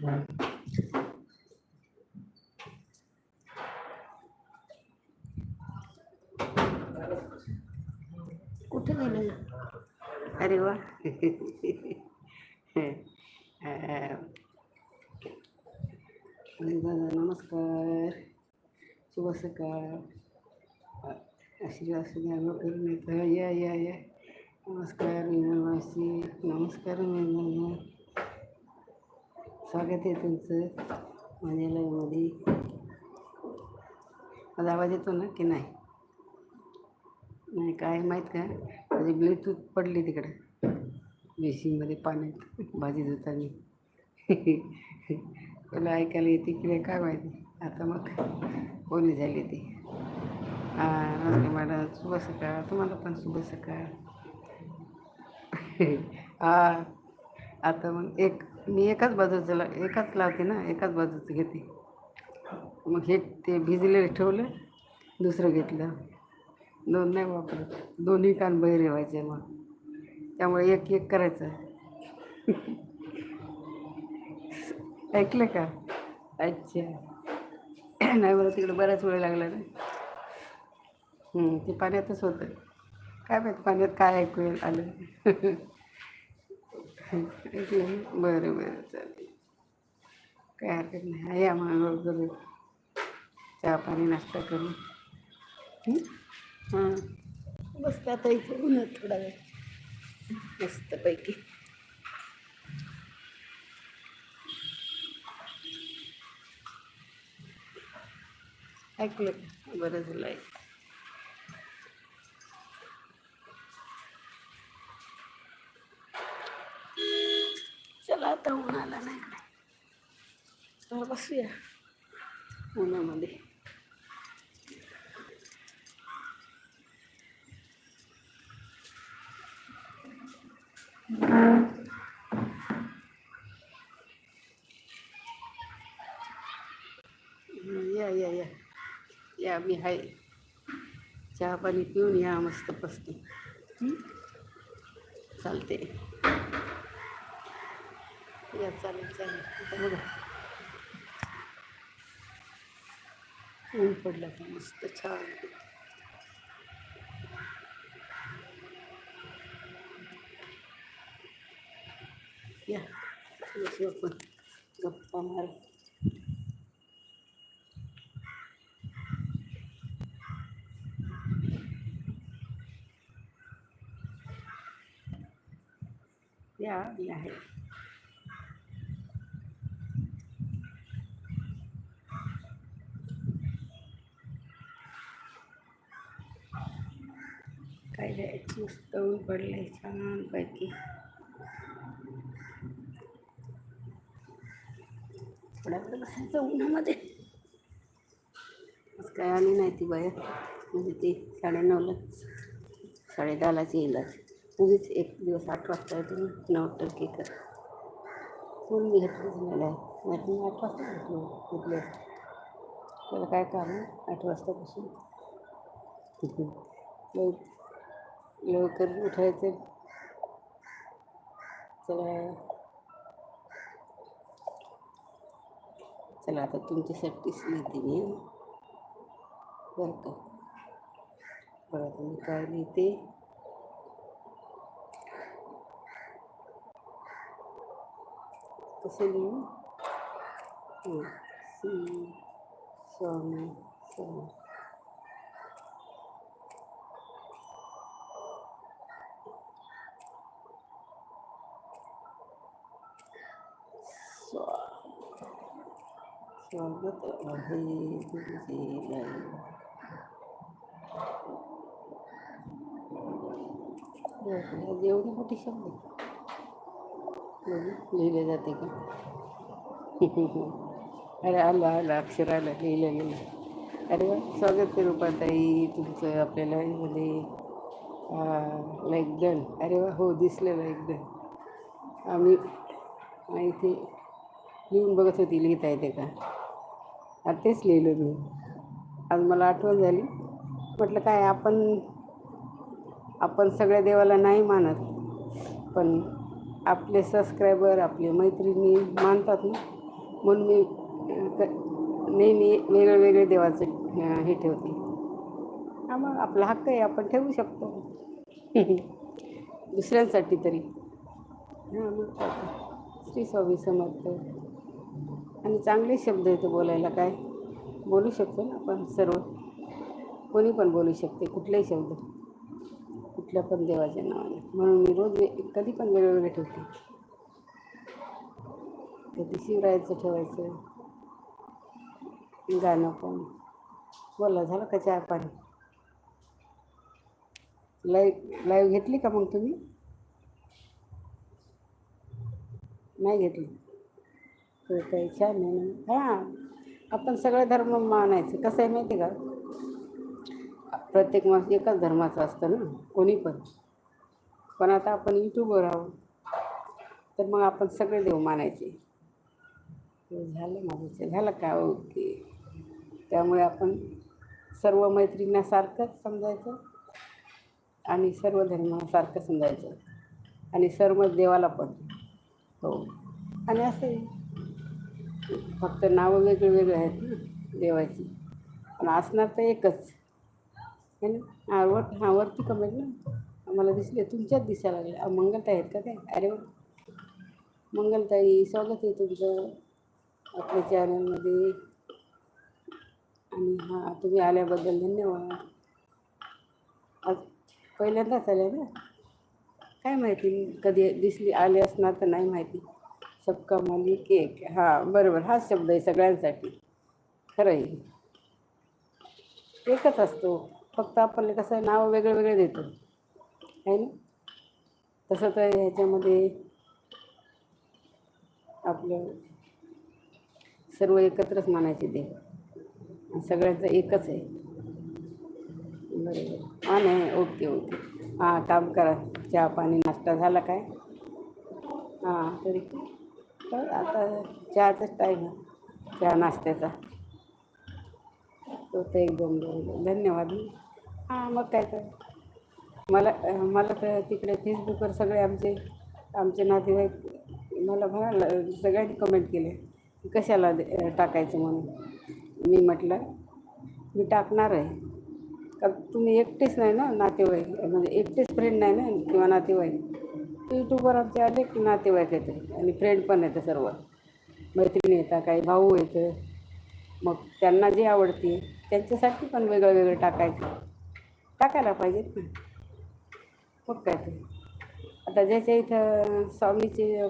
कुठे गेलं अरे वा दादा नमस्कार शुभ सकाळ आशीर्वाद सगळ्यांना करून येतं या या या नमस्कार मावशी नमस्कार दादा स्वागत आहे तुमचं माझ्या लाईव्हमध्ये माझा आवाज येतो ना की नाही? नाही काय माहीत का? माझी ब्लूटूथ पडली तिकडे. बेसिनमध्ये पाण्यात भाजी धुताना. त्याला ऐकायला येते की नाही काय माहिती? आता मग बोली झाली ती हां नमस्कार मॅडम शुभ सकाळ. तुम्हाला पण शुभ सकाळ. हां आता मग एक मी एकाच बाजूचं ला एकाच लावते ना एकाच बाजूचं घेते. मग हे ते भिजलेलं ठेवलं दुसरं घेतलं. दोन नाही वापरत दोन्ही कान बहिरे व्हायचे मग. त्यामुळे एक एक करायचं. ऐकलं का? अच्छा. नाही मला तिकडे बराच वेळ लागला ना. ते पाण्यातच होतं. काय माहीत पाण्यात काय ऐकू येईल आलं. बरं बरं चालेल. काय हरकत नाही. या मग करू. चहा पाणी नाश्ता करून हां? मस्त आता इथे उन्हात थोडा वेळ. मस्तपैकी. ऐकलं बरं झालं ऐक चला आता उन्हाला नाही चला बसूया उन्हामध्ये हं, या या या या मी आहे चहा पाणी पिऊन या मस्त पसते चालते या चालेल चालेल आता बघा ऊन पडलं का मस्त छान. या बसू आपण गप्पा मार. या मी आहे काय नाही मस्त छानपैकी. थोडा वेळ बसायचं उन्हामध्ये. आज काय आली नाही ती बाया. म्हणजे ती साडेनऊलाच साडेदहालाच येईल आज. उगीच एक दिवस आठ वाजता येते नऊ टक्के कर. म्हणून मी घेतली झालेलं आहे नाही मी आठ वाजता घेतलो घेतले त्याला काय काम आठ वाजतापासून. लव लवकर उठायचं. चला. चला आता तुमच्यासाठीच लिहिते मी. बरं का. बरं आता मी काय लिहिते? कसं लिहू? स्वामी स्वामी. स्वागत आहे तुमचे एवढी मोठी शब्द बघू, लिहिले जाते का अरे आलं आलं अक्षर आलं लिहिलं गेलं अरे वा स्वागत आहे रुपाताई तुमचं आपल्याला म्हणजे एकदम. अरे वा हो दिसलं लाईक डन आम्ही इथे लिहून बघत होती लिहिता येते का? तेच लिहिलं मी. आज मला आठवण झाली. म्हटलं काय आपण आपण सगळ्या देवाला नाही मानत पण आपले सबस्क्रायबर आपले मैत्रिणी मानतात ना. म्हणून मी क- नेहमी वेगळे वेगळे देवाचे हे ठेवते. हा मग आपला हक्क आहे आपण ठेवू शकतो. दुसऱ्यांसाठी तरी. हां मग. श्री स्वामी समर्थ. आणि चांगले शब्द येतो बोलायला काय? बोलू शकतो ना आपण सर्व. कोणी पण बोलू शकते कुठलेही शब्द. कुठल्या पण देवाच्या नावाने. म्हणून मी रोज वे कधी पण वेगवेगळे ठेवते. कधी शिवरायचं ठेवायचं. गाणं पण. बोला झालं का चहा पाणी? लाईव्ह लाईव्ह घेतली का मग तुम्ही? नाही घेतली. तर काही छान आहे ना? हां. आपण सगळे धर्म मानायचे. कसं आहे माहिती आहे का? प्रत्येक माणूस एकाच धर्माचं असतं ना? कोणी पण. पण आता आपण यूट्यूबवर आहोत. तर मग आपण सगळे देव मानायचे. झालं माझं झालं का? ओके. त्यामुळे आपण सर्व मैत्रिणींना सारखंच समजायचं आणि सर्व धर्मासारखं समजायचं. आणि सर्व देवाला पण. हो. आणि असं फक्त नावं वेगळे वेगळे आहेत ना देवाची. पण असणार तर एकच. है ना? हा वर हां वरती कमेंट ना. आम्हाला दिसले तुमच्याच दिसायला लागले. मंगलताई आहेत का काय? अरे मंगलताई स्वागत आहे तुमचं आपल्या चॅनलमध्ये आणि हां तुम्ही आल्याबद्दल धन्यवाद. आज पहिल्यांदाच आले ना? काय माहिती कधी दिसली आले असणार तर नाही माहिती. सबका मालिक एक. हां बरोबर. हाच शब्द आहे सगळ्यांसाठी. खरं आहे एकच असतो. फक्त आपण कसं नाव वेगळे वेगळे देतो. आहे ना? तसं तर ह्याच्यामध्ये आपलं सर्व एकत्रच मानायचे देव सगळ्यांचं एकच आहे. बरोबर. हां नाही ओके ओके. हां काम करा. चहा पाणी नाश्ता झाला काय? हां तरी. तर आता चहाचाच टाईम आहे. चहा नाश्त्याचा. तो तर एकदम धन्यवाद. हां मग काय तर. मला मला तर तिकडे फेसबुकवर सगळे आमचे आमचे नातेवाईक मला म्हणाला सगळ्यांनी कमेंट केले कशाला दे- टाकायचं म्हणून. मी म्हटलं मी टाकणार आहे. का तुम्ही एकटेच नाही ना नातेवाईक म्हणजे एकटेच फ्रेंड नाही ना किंवा नातेवाईक. यूट्यूबवर आमचे अनेक नातेवाईक येते आणि फ्रेंड पण येते सर्व. मैत्रिणी येतात काही भाऊ येतं मग त्यांना जे आवडते त्यांच्यासाठी पण वेगळं वेगळं टाकायचं. टाकायला पाहिजेत ना. मग काय ते आता ज्याच्या इथं स्वामीचे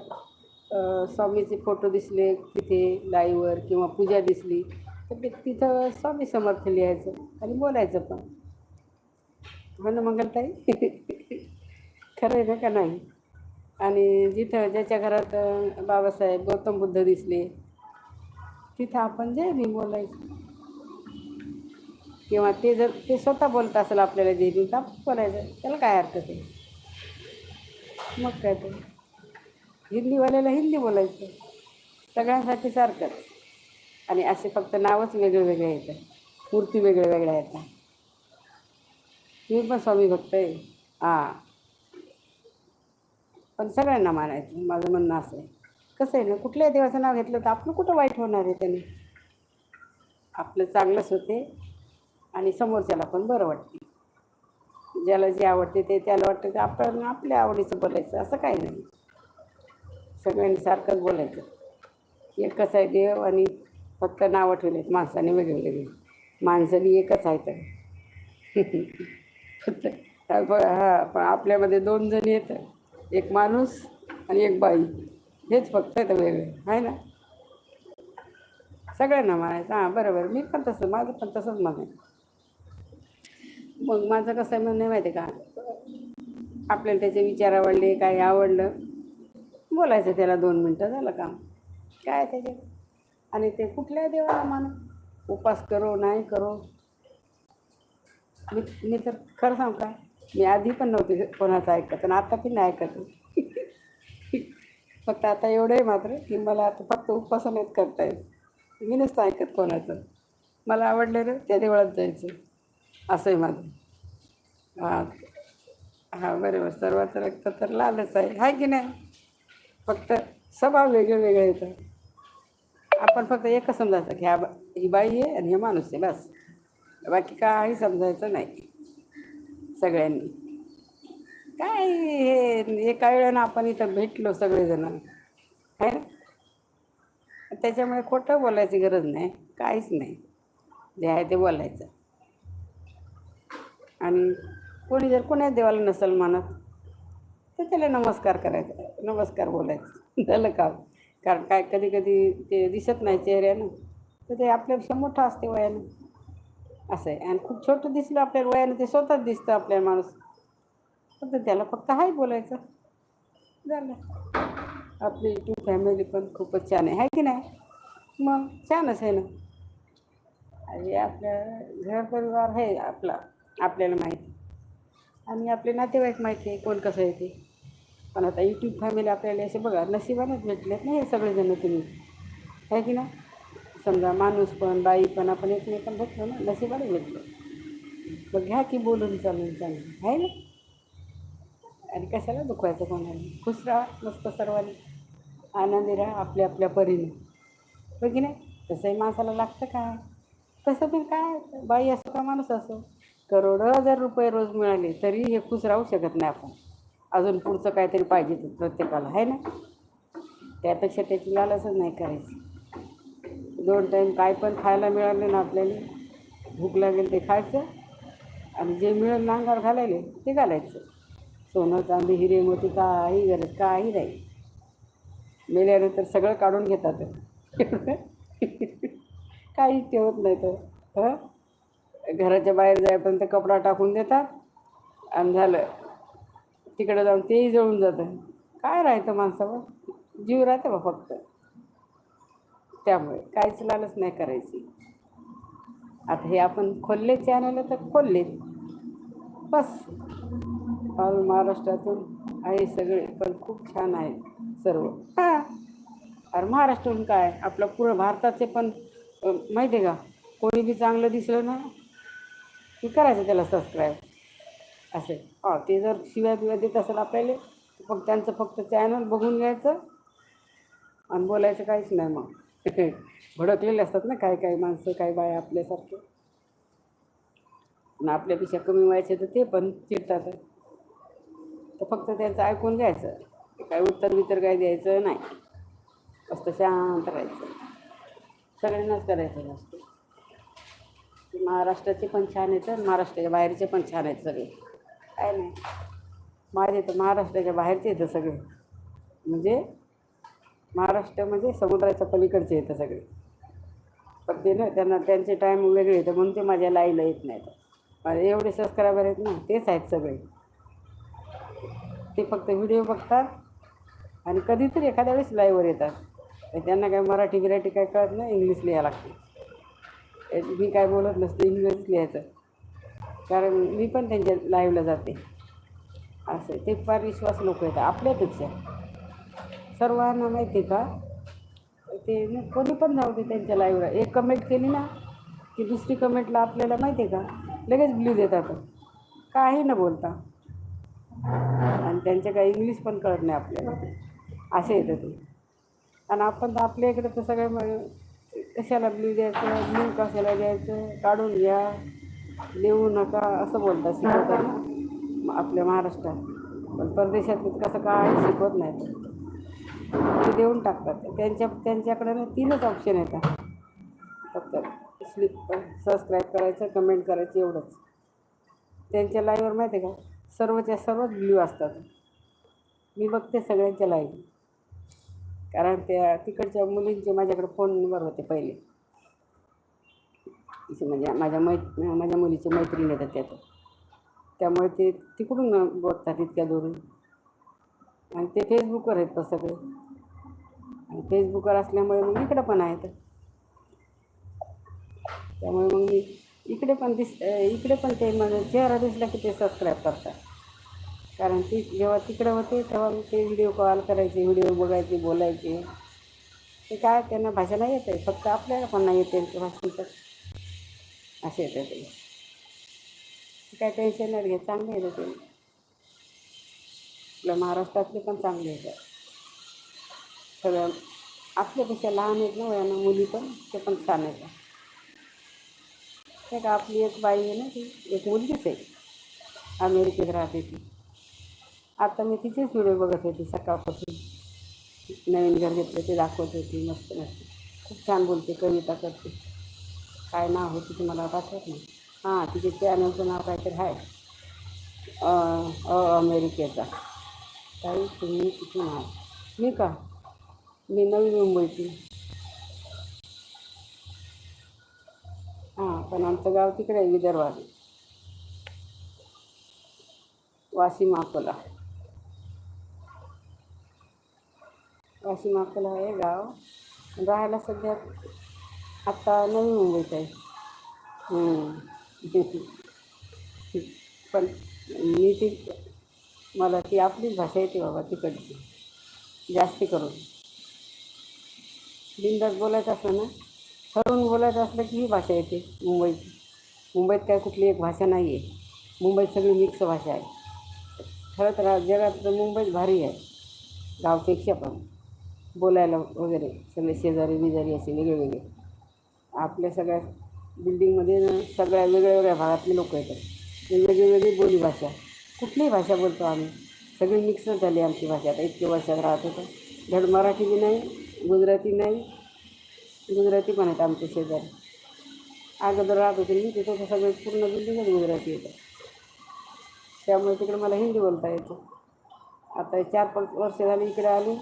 स्वामीचे फोटो दिसले तिथे लाईवर किंवा पूजा दिसली तर ते तिथं स्वामी समर्थ लिहायचं आणि बोलायचं पण. हो ना मंगलताई? खरं आहे ना का नाही? आणि जिथं ज्याच्या घरात बाबासाहेब गौतम बुद्ध दिसले तिथं आपण जय भीम बोलायचं. किंवा ते जर ते स्वतः बोलत असेल आपल्याला जय भीम तर आपण बोलायचं. त्याला काय हरकत आहे मग काय ते? हिंदीवाल्याला हिंदी बोलायचं. सगळ्यांसाठी सारखंच. आणि असे फक्त नावच वेगळे वेगळे येतं. मूर्ती वेगळ्या वेगळ्या येतात मी पण स्वामी भक्त आहे. हां. पण सगळ्यांना मानायचं माझं म्हणणं असं आहे. कसं आहे ना कुठल्याही देवाचं नाव घेतलं तर आपलं कुठं वाईट होणार आहे त्याने? आपलं चांगलंच होते आणि समोरच्याला पण बरं वाटते. ज्याला जे आवडते ते त्याला वाटतं की आपण आपल्या आवडीचं बोलायचं असं काही नाही. सगळ्यांनी सारखंच बोलायचं. एकच आहे देव आणि फक्त नावं ठेवलेत माणसाने वेगळे वेगळे माणसाने एकच आहे तर फक्त हां पण आपल्यामध्ये दोन जण येतं एक माणूस आणि एक बाई. हेच फक्त येतं वेगळे. आहे ना? सगळ्यांना म्हणायचं हां बरोबर. मी पण तसं माझं पण तसंच म्हणायचं मग माझं कसं आहे म्हणणं आहे माहिती आहे का? आपल्याला त्याचे विचार आवडले काय आवडलं. बोलायचं त्याला दोन मिनटं झालं काम. काय त्याचे? आणि ते कुठल्या देवाला मान उपास करो नाही करो. मी मी तर खरं सांग काय मी आधी पण नव्हते कोणाचं ऐकत आणि आता पण नाही ऐकत. फक्त आता एवढं आहे मात्र की मला आता फक्त उपासनाच करता येत मी नसतं ऐकत कोणाचं. मला आवडलेलं त्या देवळात जायचं. असं आहे माझं. हां. हां बरोबर. सर्वांचं रक्त तर लालच आहे. हाय की नाही? फक्त स्वभाव वेगळे वेगळे येतात. आपण फक्त एकच समजायचं की ह्या बा ही बाई आहे आणि हे माणूस आहे बस. बाकी काही समजायचं नाही. सगळ्यांनी. काय हे एका वेळेनं आपण इथं भेटलो सगळेजण. आहे ना? त्याच्यामुळे खोटं बोलायची गरज नाही. काहीच नाही. जे आहे ते बोलायचं. आणि कोणी जर कोण्याच देवाला नसेल मानत तर त्याला नमस्कार करायचा. नमस्कार बोलायचं. झालं का कारण काय कधी कधी ते दिसत नाही चेहऱ्यानं. तर ते आपल्यापेक्षा मोठं असते वयानं. असं आहे. आणि खूप छोटं दिसलं आपल्याला वयानं ते स्वतःच दिसतं आपल्या माणूस. फक्त त्याला फक्त हाय बोलायचं. झालं. आपली टू फॅमिली पण खूपच छान आहे. की नाही? मग छानच आहे ना? आणि आपल्या घर परिवार आहे आपला आपल्याला माहिती. आणि आपले नातेवाईक माहिती आहे कोण कसं आहे ते. पण आता यूट्यूब फॅमिली आपल्याला असे बघा नशिबानच भेटलेत ना हे सगळेजण तुम्ही. आहे की नाही? समजा माणूस पण बाई पण आपण एकमेकांना भेटलो ना नशिबाने भेटलो मग घ्या की बोलून चालून चालून आहे ना? आणि कशाला दुखवायचं कोणाला? खुश राहा मस्त सर्वांनी. आनंदी राहा आपल्या आपल्या परीने. हो की नाही? तसंही माणसाला लागतं काय? तसं पण काय? बाई असो का माणूस असो? करोडो हजार रुपये रोज मिळाले तरी हे खुश राहू शकत नाही आपण. अजून पुढचं काहीतरी पाहिजे प्रत्येकाला आहे ना? त्यापेक्षा त्याची लालचच नाही करायची. दोन टाईम काय पण खायला मिळाले ना आपल्याला. भूक लागेल ते खायचं. आणि जे मिळेल नांगर घालायले ते घालायचं. सोनं चांदी हिरे मोती काही गरज काही नाही. मेल्यानंतर सगळं काढून घेतात. काहीच ठेवत नाही तर. हं? घराच्या बाहेर जाईपर्यंत कपडा टाकून देतात. आणि झालं तिकडं जाऊन तेही जळून जातं. काय राहतं माणसावर? जीव राहतं बा फक्त. त्यामुळे काहीच लालच नाही करायची. आता हे आपण खोलले चॅनल तर खोलले. बस. महाराष्ट्रातून आहे सगळे पण खूप छान आहे सर्व. हां. अरे महाराष्ट्रातून काय? आपलं पूर्ण भारताचे पण माहिती आहे का? कोणी बी चांगलं दिसलं ना की करायचं त्याला सबस्क्राईब असे. हा ते जर शिव्या बिव्या देत असेल आपल्याला फक्त त्यांचं फक्त चॅनल बघून घ्यायचं आणि बोलायचं काहीच नाही मग. भडकलेले असतात ना काय काय माणसं काय बाया आपल्यासारखे. आणि आपल्यापेक्षा कमी व्हायचे तर ते पण चिडतात. तर फक्त त्यांचं ऐकून घ्यायचं. काय उत्तर वितर काय द्यायचं नाही. मस्त शांत राहायचं. सगळ्यांनाच करायचं जास्त महाराष्ट्राचे पण छान आहेत आणि महाराष्ट्राच्या बाहेरचे पण छान आहेत सगळे. काय नाही. माझे तर महाराष्ट्राच्या बाहेरचे येतं सगळे. म्हणजे महाराष्ट्र म्हणजे समुद्राच्या पलीकडचे येतं सगळे. पण ते ना त्यांना त्यांचे टाईम वेगळे येतं म्हणून ते माझ्या लाईला येत नाहीत. माझे एवढे सबस्क्रायबर आहेत ना तेच आहेत सगळे. ते फक्त व्हिडिओ बघतात आणि कधीतरी एखाद्या वेळेस लाईव्हवर येतात. त्यांना काय मराठी बिराठी काय कळत नाही इंग्लिश लिहायला लागते. मी काय बोलत नसते इंग्लिश लिहायचं. कारण मी पण त्यांच्या लाईव्हला जाते. असं ते फार विश्वास लोक येतात आपल्यापेक्षा. सर्वांना माहिती आहे का? ते कोणी पण जाऊ दे त्यांच्या लाईव्हला एक कमेंट केली ना की दुसरी कमेंटला आपल्याला माहिती आहे का? लगेच ब्ल्यू देतात. काही न बोलता. आणि त्यांच्या काही इंग्लिश पण कळत नाही आपल्याला. असे येतं ते. आणि आपण तर आपल्या इकडे तर सगळं मग कशाला ब्ल्यू द्यायचं? ब्ल्यू कशाला द्यायचं? काढून घ्या. देऊ नका असं बोलतात. शिकवतात ना आपल्या महाराष्ट्रात. पण परदेशात कसं काय शिकवत नाही ते देऊन टाकतात. त्यांच्या त्यांच्याकडे ना तीनच ऑप्शन येतात. फक्त स्लिप सबस्क्राईब करायचं कमेंट करायचं एवढंच. त्यांच्या लाईव्हवर माहिती आहे का? सर्वच्या सर्वच ब्ल्यू असतात. मी बघते सगळ्यांच्या लाईव्ह कारण त्या तिकडच्या मुलींचे माझ्याकडे फोन नंबर होते पहिले. म्हणजे माझ्या मै माझ्या मुलीचे मैत्रीण येतात त्यात. त्यामुळे ते तिकडून बघतात इतक्या दुरून? आणि ते फेसबुकवर आहेत तर सगळे. आणि फेसबुकवर असल्यामुळे मग इकडं पण आहेत. त्यामुळे मग मी इकडे पण दिस इकडे पण ते मग चेहरा दिसला की ते सबस्क्राईब करतात. कारण ती जेव्हा तिकडं होते तेव्हा ते व्हिडिओ कॉल करायचे व्हिडिओ बघायचे बोलायचे. ते काय त्यांना भाषा नाही येते फक्त आपल्याला पण नाही येते भाषण भाषेचं असे येतं ते. ते काय टेन्शन नाही घे चांगले येतं ते. आपल्या महाराष्ट्रातले पण चांगले होते सगळं आपल्यापेक्षा लहान आहेत ना वयानं मुली पण ते पण छान येतात ते का आपली एक बाई आहे ना ती एक मुलगीच आहे. अमेरिकेत राहते ती. आता मी तिचेच व्हिडिओ बघत होती सकाळपासून. नवीन घर घेतलं ते दाखवत होती मस्त मस्त. खूप छान बोलते कविता करते. काय नाव होती ते मला पाठवत नाही. हां तिचे चॅनलचं नाव काहीतरी आहे. अ अ अमेरिकेचा. काही तुम्ही कुठून आहात मी का? मी नवी मुंबईची हां पण आमचं गाव तिकडे आहे विदर्भात. वाशिम अकोला वाशिम अकोला आहे गाव. राहायला सध्या आत्ता नवी मुंबईत आहे. पण मी ती मला ती आपलीच भाषा येते बाबा तिकडची. जास्ती करून. बिंदास बोलायचं असलं ना ठरवून बोलायचं असलं की ही भाषा येते मुंबईची. मुंबईत काय कुठली एक भाषा नाही आहे मुंबईत सगळी मिक्स भाषा आहे. खरं तर जगात तर मुंबईत भारी आहे. गावपेक्षा पण. बोलायला वगैरे सगळे शेजारी बिजारी असे वेगळे वेगळे. आपल्या सगळ्या बिल्डिंगमध्ये ना सगळ्या वेगळ्या वेगळ्या भागातले लोक येतात. वेगळी वेगळी बोलीभाषा. कुठलीही भाषा बोलतो आम्ही. सगळी मिक्सच झाली आमची भाषा. आता इतके वर्षात राहत होतं. धड मराठी बी नाही गुजराती नाही. गुजराती पण आहेत आमचे शेजारी. अगोदर राहत होते मी तिथं तर सगळे पूर्ण बिल्डिंगच गुजराती येतं त्यामुळे तिकडे मला हिंदी बोलता येतं. आता चार पाच वर्ष झाली इकडे आली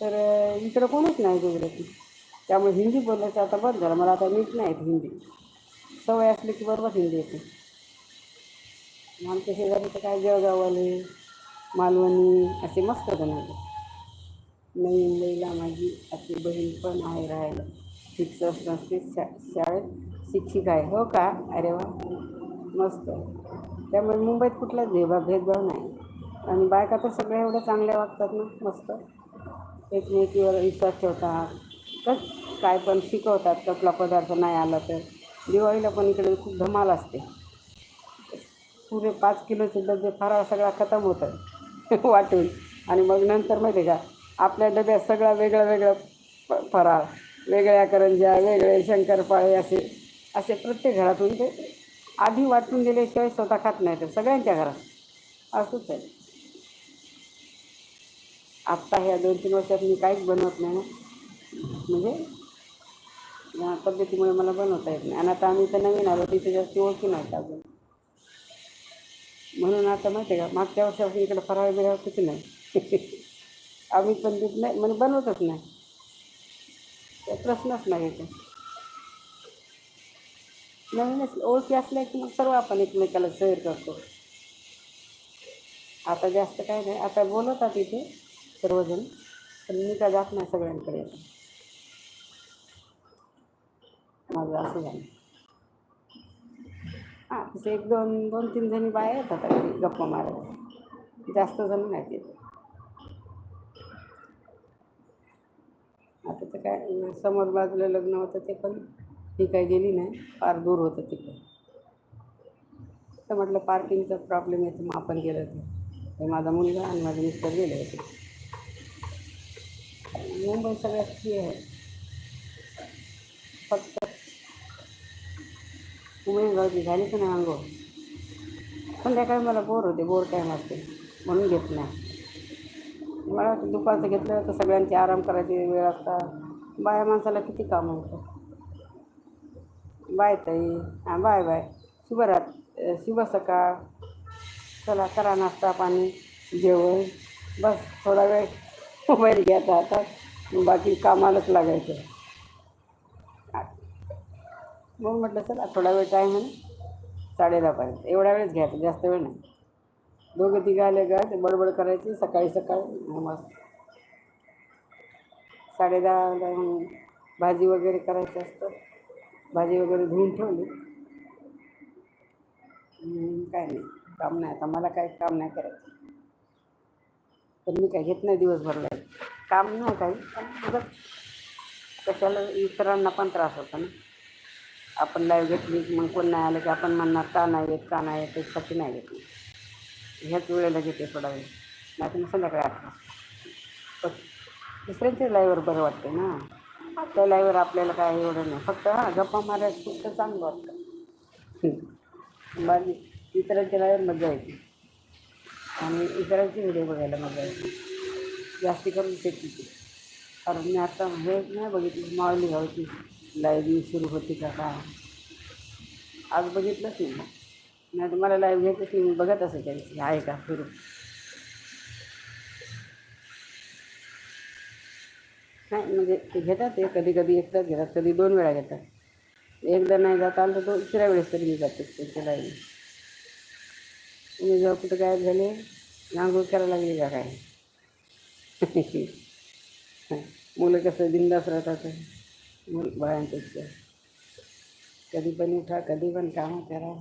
तर इकडं कोणच नाही गुजराती. त्यामुळे हिंदी बोलायचं आता बंद झालं. मला आता नीट नाही येत हिंदी. सवय असली की बरोबर हिंदी येते. आमच्या शेजारी तर काय जळगाववाले मालवणी असे मस्त बनवले नवीन नवी मुंबईला माझी आपली बहीण पण आहे राहायला. शिक्षक नसते शा शाळेत शिक्षिका आहे. हो का? अरे वा. मस्त. त्यामुळे मुंबईत कुठलाच भेदभाव भेदभाव नाही. आणि बायका तर सगळ्या एवढ्या चांगल्या वागतात ना मस्त. एकमेकीवर विश्वास ठेवतात. तर काय पण शिकवतात कसला पदार्थ नाही आला तर. दिवाळीला पण इकडे खूप धमाल असते. पुरे पाच किलोचे डबे फराळ सगळा खतम होतं वाटून आणि मग नंतर माहिती आहे का आपल्या डब्यात सगळा वेगळं वेगळं फ फराळ वेगळ्या करंज्या वेगळे शंकरपाळे असे असे प्रत्येक घरातून ते आधी वाटून दिल्याशिवाय स्वतः खात नाही तर सगळ्यांच्या घरात. असंच आहे. आत्ता ह्या दोन तीन वर्षात मी काहीच बनवत नाही ना. म्हणजे या तब्येतीमुळे मला बनवता येत नाही. आणि आता आम्ही तर नवीन आलो तिथे जास्त ओळखी नाही. अजून म्हणून आता माहिती आहे का मागच्या वर्षापासून इकडे फराळ बिराळ किती नाही. आम्ही पण देत नाही म्हणजे बनवतच नाही. प्रश्नच नाही येतो नवीनच ओळखी असल्या की मग सर्व आपण एकमेकाला शेअर करतो. आता जास्त काय नाही आता बोलवतात इथे सर्वजण पण मी काय जात नाही सगळ्यांकडे. माझं असं झालं. हां तसे एक दोन दोन तीन जणी बाया येतात अगदी गप्पा मारायला जास्त जण नाहीत येत आता तर काय समोर बाजूला लग्न होतं ते पण ही काही गेली नाही फार दूर होतं तिकडे. तर म्हटलं पार्किंगचा प्रॉब्लेम येतो मग आपण गेलं तर माझा मुलगा आणि माझे मिस्टर गेले होते. मुंबई सगळ्यात फ्री आहे. फक्त उमेदवारची झाली की नाही अंघोळ? संध्याकाळी मला बोर होते बोर टाईम असते म्हणून घेत नाही. मला दुपारचं घेतलं तर सगळ्यांची आराम करायची वेळ असतात बाया माणसाला किती काम होतं? बाय ताई. हां बाय बाय. शुभरात शुभ सकाळ. चला करा नाश्ता पाणी जेवण. बस थोडा वेळ मोबाईल घ्यायचा आता. बाकी कामालाच लागायचं. मग म्हटलं चला थोडा वेळ टाईम आहे ना साडे दहापर्यंत एवढा वेळच घ्यायचा जास्त वेळ नाही. दोघं तिघं आले का ते बडबड करायची सकाळी सकाळी मस्त साडे दहाला भाजी वगैरे करायची असतं. भाजी वगैरे धुवून ठेवली. काय नाही काम नाही. आता मला काय काम नाही करायचं. तर मी काय घेत नाही दिवसभरला काम नाही काही पण कशाला इतरांना पण त्रास होतो ना. आपण लाईव्ह घेतली मग कोण नाही आलं की आपण म्हणणार का नाही येत का नाही येत त्याच्यासाठी नाही घेतली. ह्याच वेळेला घेते थोडा वेळ. नाही तर मग संध्याकाळी आठ वाजता. दुसऱ्यांच्या लाईव्हवर बरं वाटते ना. आपल्या लाईव्हवर आपल्याला काय एवढं नाही. फक्त हां गप्पा मारायचं फक्त चांगलं वाटतं. बाकी इतरांच्या लाईव्हवर मजा येते. आणि इतरांची व्हिडिओ बघायला मजा येते. जास्ती करून शेतीची कारण मी आता हे नाही बघितली मावली घ्यायची लाईव्ह सुरू होती का काय? आज बघितलंच नाही नाही तर मला लाईव्ह घ्यायचंच नाही मी बघत असेल त्यांची आहे का सुरू? नाही म्हणजे ते घेतात ते कधी कधी एकदाच घेतात कधी दोन वेळा घेतात. एकदा नाही जाता आलं तर तो दुसऱ्या वेळेस तरी मी जाते त्यांच्या लाईव्ह तुम्ही जेव्हा कुठं गायब झाले नांगोळ करायला लागली का काय? मुलं कसं बिंदास राहतात. मुल बाळांपेक्षा कधी पण उठा कधी पण कामं करा।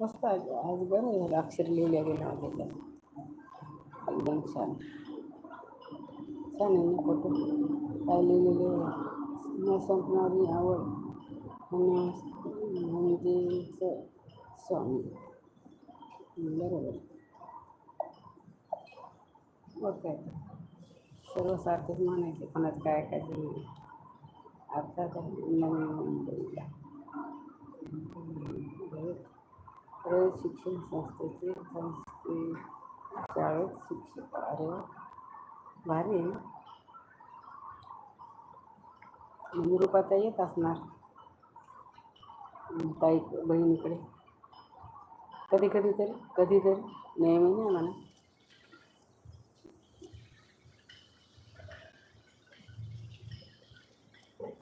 मस्त आज आज बरं झालं अक्षर लिहिल्या गेल्या माझ्या एकदम छान छान आहे ना फोटो? काय लिहिलेले न संपणारी आवड म्हणजे स्वामी। बरोबर। ओके सर्व सर्वसारखंच म्हणायचे कोणाच काय ऐकायचं नाही. तर नवीन मुंबईला शिक्षण संस्थेचे संस्थे शाळेत शिक्षक अरे भारी आहे निरूपाता म्हणजे येत असणार. ताई बहिणीकडे. कधी कधी तरी कधीतरी नेहमी नाही म्हणा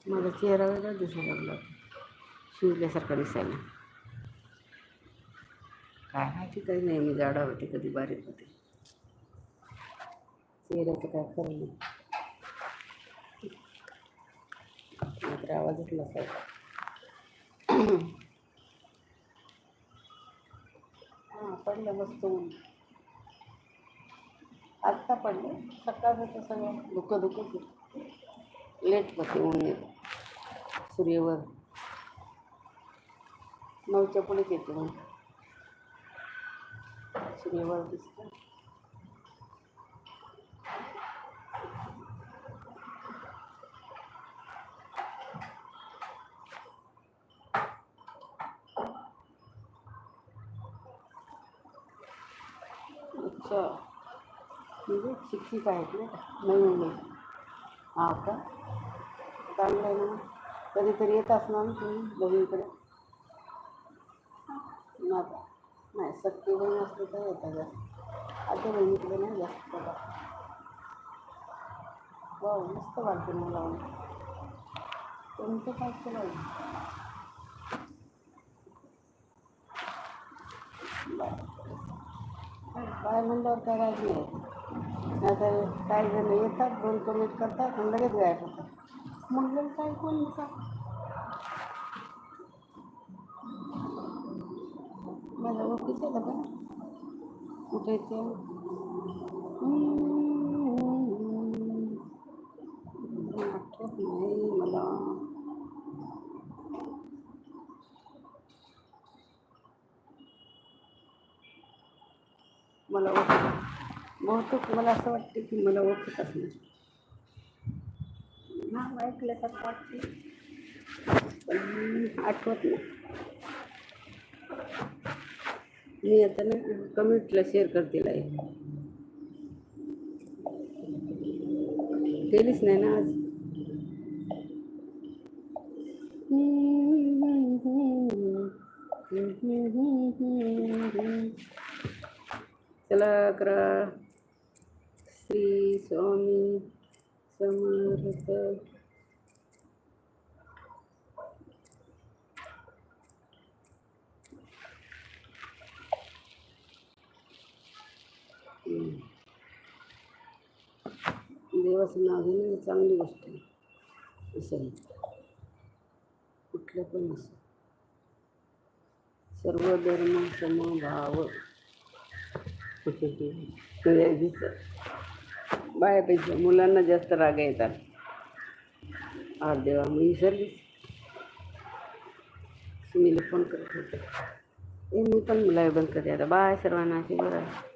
माझा चेहरा वेगळा दिसायला लागला. शिवल्यासारखा दिसायला. काय? माहिती काही नाही मी जाडा होते कधी बारीक होते. चेहऱ्याचं काय खरं नाही. नाहीतर आवाजच नसायचा हां पडलं मस्त ऊन. आत्ता पडलं. सकाळचं सगळं. धुकं धुकंच लेट होते ऊन येतं सूर्यवर. नऊच्या पुढेच येते ऊन सूर्यवर दिसतं. अच्छा. म्हणजे शिक्षिक आहेत ना? नवीन मुलं हां का? चांगलं आहे ना. कधीतरी येत असणार ना तुम्ही बहिणीकडे नाही नाही सक्ती बहीण असते तर येतात जास्त. आता बहिणीकडे नाही जास्त बघा. वा मस्त वाटते मला. कोणतं काय केलं काय म्हणल्यावर काय राहत नाही नाहीतर काही जण येतात दोन कमेंट करतात आणि लगेच गायब होतात. मंगल ओके कौन लिखा मैं लोगों की से लगा उठे थे मला मला बहुत मला असं वाटतं की मला ओळखत असणार नाव तर पण आठवत नाही. मी आता ना कमेंटला शेअर करते लाईव्ह केलीच नाही ना आज. चला अकरा श्री स्वामी समर्थ. देवाचं नाव घेणं ही चांगली गोष्ट आहे. असं कुठलं पण असं. सर्व धर्म समभाव. बायापेक्षा मुलांना जास्त राग येतात. आज देवा मी विसरलीच सुनील फोन करत होते. ए मी पण लाईव्ह बंद करते आता. बाय सर्वांना शिवराय